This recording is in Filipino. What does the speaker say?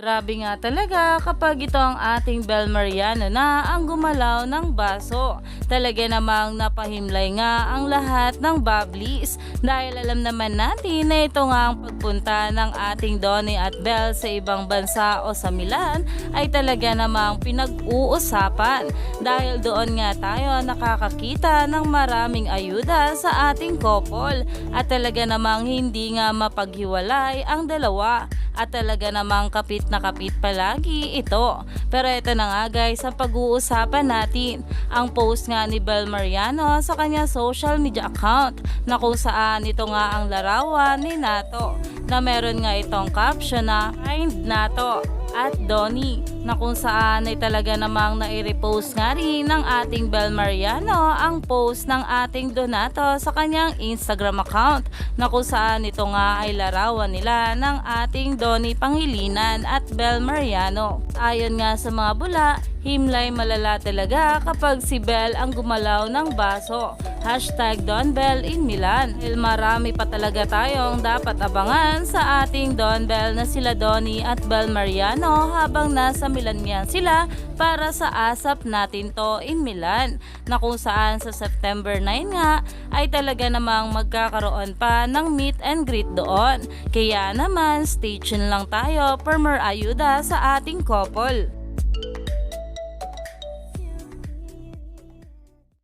Grabe nga talaga kapag ito ang ating Bel Mariano na ang gumalaw ng baso. Talaga namang napahimlay nga ang lahat ng Bablis dahil alam naman natin na ito nga ang pagpunta ng ating Donnie at Bel sa ibang bansa o sa Milan ay talaga namang pinag-uusapan. Dahil doon nga tayo nakakakita ng maraming ayuda sa ating couple. At talaga namang hindi nga mapaghiwalay ang dalawa at talaga namang kapit na kapit palagi ito. Pero ito na nga guys, ang pag-uusapan natin ang post nga ni Bel Mariano sa kanyang social media account na kung saan ito nga ang larawan ni Nato na meron nga itong caption na Kind Nato at Donnie na kung saan ay talaga namang nai-repost nga rin ng ating Bel Mariano ang post ng ating Donato sa kanyang Instagram account na kung saan ito nga ay larawan nila ng ating Donnie Pangilinan at Bel Mariano. Ayon nga sa mga bula, himlay malala talaga kapag si Bel ang gumalaw ng baso. Hashtag Don Bell in Milan. Dahil marami pa talaga tayong dapat abangan sa ating Don Bell na sila Donnie at Bel Mariano habang nasa Milan yan sila para sa asap natin to in Milan na kung saan sa September 9 nga ay talaga namang magkakaroon pa ng meet and greet doon. Kaya naman stay tuned lang tayo for more ayuda sa ating couple.